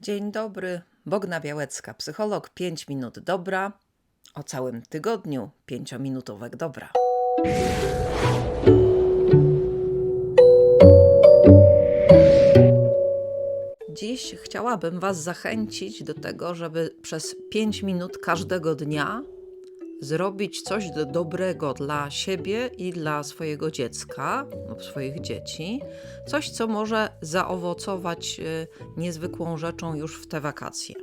Dzień dobry, Bogna Białecka, psycholog 5 minut dobra. O całym tygodniu 5-minutówek dobra. Dziś chciałabym Was zachęcić do tego, żeby przez 5 minut każdego dnia zrobić coś do- dobrego dla siebie i dla swojego dziecka lub swoich dzieci. Coś, co może zaowocować y, niezwykłą rzeczą już w te wakacje.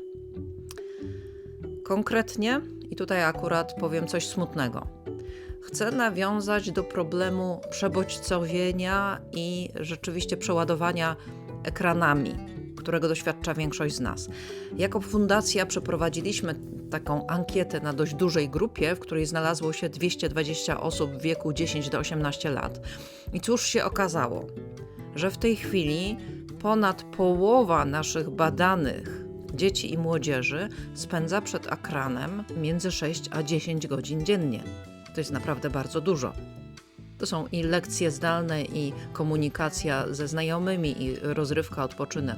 Konkretnie, i tutaj akurat powiem coś smutnego. Chcę nawiązać do problemu przebodźcowienia i rzeczywiście przeładowania ekranami, którego doświadcza większość z nas. Jako fundacja przeprowadziliśmy taką ankietę na dość dużej grupie, w której znalazło się 220 osób w wieku 10 do 18 lat. I cóż się okazało? Że w tej chwili ponad połowa naszych badanych dzieci i młodzieży spędza przed ekranem między 6 a 10 godzin dziennie. To jest naprawdę bardzo dużo. To są i lekcje zdalne, i komunikacja ze znajomymi, i rozrywka, odpoczynek.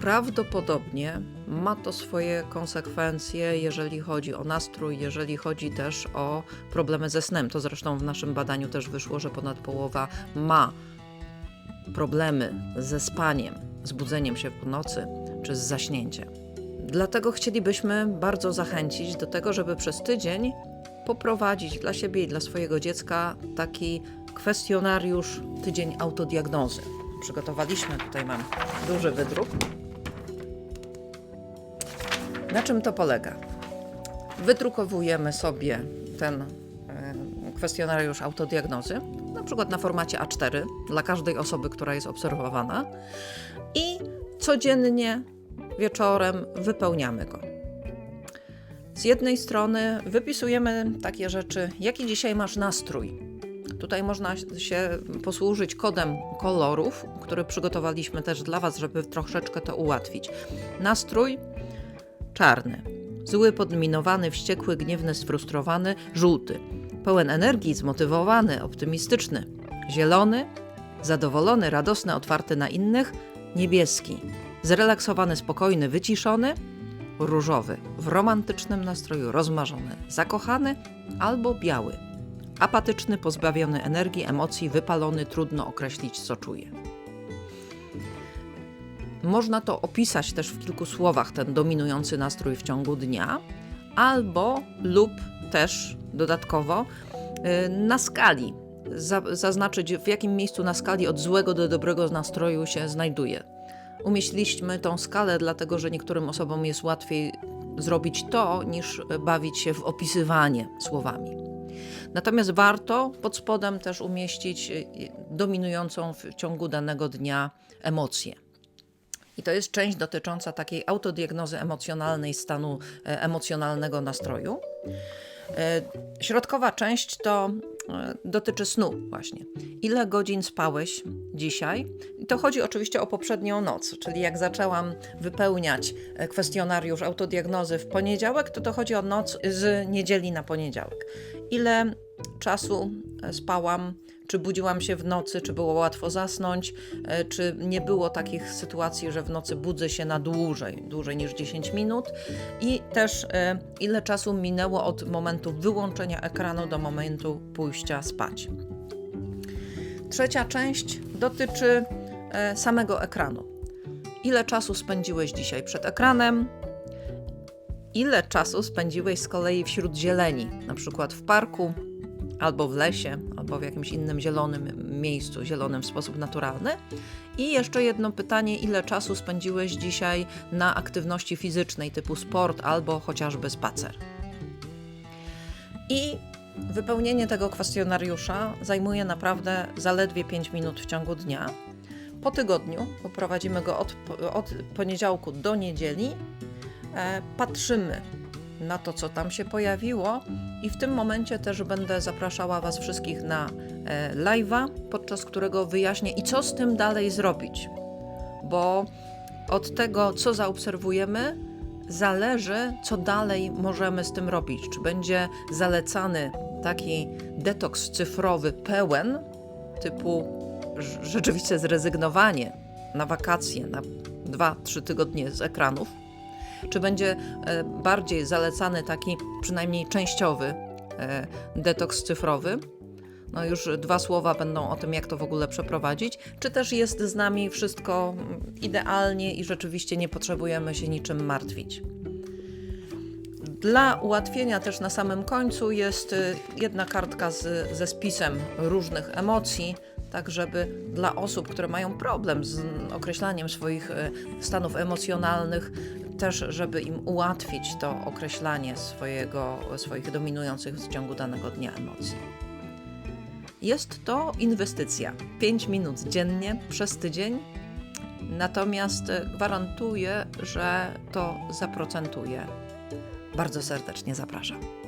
Prawdopodobnie ma to swoje konsekwencje, jeżeli chodzi o nastrój, jeżeli chodzi też o problemy ze snem. To zresztą w naszym badaniu też wyszło, że ponad połowa ma problemy ze spaniem, z budzeniem się w nocy czy z zaśnięciem. Dlatego chcielibyśmy bardzo zachęcić do tego, żeby przez tydzień poprowadzić dla siebie i dla swojego dziecka taki kwestionariusz tydzień autodiagnozy. Przygotowaliśmy, tutaj mam duży wydruk. Na czym to polega? Wydrukowujemy sobie ten e, kwestionariusz autodiagnozy, na przykład na formacie A4 dla każdej osoby, która jest obserwowana i codziennie wieczorem wypełniamy go. Z jednej strony wypisujemy takie rzeczy, jaki dzisiaj masz nastrój. Tutaj można się posłużyć kodem kolorów, który przygotowaliśmy też dla Was, żeby troszeczkę to ułatwić. Nastrój czarny, zły, podminowany, wściekły, gniewny, sfrustrowany, żółty, pełen energii, zmotywowany, optymistyczny, zielony, zadowolony, radosny, otwarty na innych, niebieski, zrelaksowany, spokojny, wyciszony, różowy, w romantycznym nastroju, rozmarzony, zakochany albo biały, apatyczny, pozbawiony energii, emocji, wypalony, trudno określić, co czuje. Można to opisać też w kilku słowach, ten dominujący nastrój w ciągu dnia, albo lub też dodatkowo y, na skali. Za, zaznaczyć, w jakim miejscu na skali od złego do dobrego nastroju się znajduje. Umieściliśmy tą skalę, dlatego że niektórym osobom jest łatwiej zrobić to, niż bawić się w opisywanie słowami. Natomiast warto pod spodem też umieścić y, dominującą w ciągu danego dnia emocję. I to jest część dotycząca takiej autodiagnozy emocjonalnej stanu e, emocjonalnego nastroju. E, Środkowa część to e, dotyczy snu właśnie. Ile godzin spałeś dzisiaj? To chodzi oczywiście o poprzednią noc, czyli jak zaczęłam wypełniać kwestionariusz autodiagnozy w poniedziałek, to to chodzi o noc z niedzieli na poniedziałek. Ile czasu spałam? Czy budziłam się w nocy, czy było łatwo zasnąć, e, czy nie było takich sytuacji, że w nocy budzę się na dłużej, dłużej niż 10 minut i też e, ile czasu minęło od momentu wyłączenia ekranu do momentu pójścia spać. Trzecia część dotyczy e, samego ekranu. Ile czasu spędziłeś dzisiaj przed ekranem? Ile czasu spędziłeś z kolei wśród zieleni, na przykład w parku, albo w lesie, albo w jakimś innym zielonym miejscu, zielonym w sposób naturalny? I jeszcze jedno pytanie: ile czasu spędziłeś dzisiaj na aktywności fizycznej typu sport albo chociażby spacer? I wypełnienie tego kwestionariusza zajmuje naprawdę zaledwie 5 minut w ciągu dnia. Po tygodniu, bo prowadzimy go od, od poniedziałku do niedzieli, e, patrzymy na to, co tam się pojawiło, i w tym momencie też będę zapraszała Was wszystkich na e, live'a, podczas którego wyjaśnię i co z tym dalej zrobić. Bo od tego, co zaobserwujemy, zależy, co dalej możemy z tym robić. Czy będzie zalecany taki detoks cyfrowy pełen, typu rz- rzeczywiście zrezygnowanie na wakacje, na 2-3 tygodnie z ekranów, czy będzie e, bardziej zalecany taki przynajmniej częściowy e, detoks cyfrowy. No już dwa słowa będą o tym, jak to w ogóle przeprowadzić. Czy też jest z nami wszystko mm, idealnie i rzeczywiście nie potrzebujemy się niczym martwić. Dla ułatwienia też na samym końcu jest y, jedna kartka z, ze spisem różnych emocji, tak żeby dla osób, które mają problem z określaniem swoich y, stanów emocjonalnych, też żeby im ułatwić to określanie swojego, swoich dominujących w ciągu danego dnia emocji. Jest to inwestycja. 5 minut dziennie przez tydzień. Natomiast gwarantuję, że to zaprocentuje. Bardzo serdecznie zapraszam.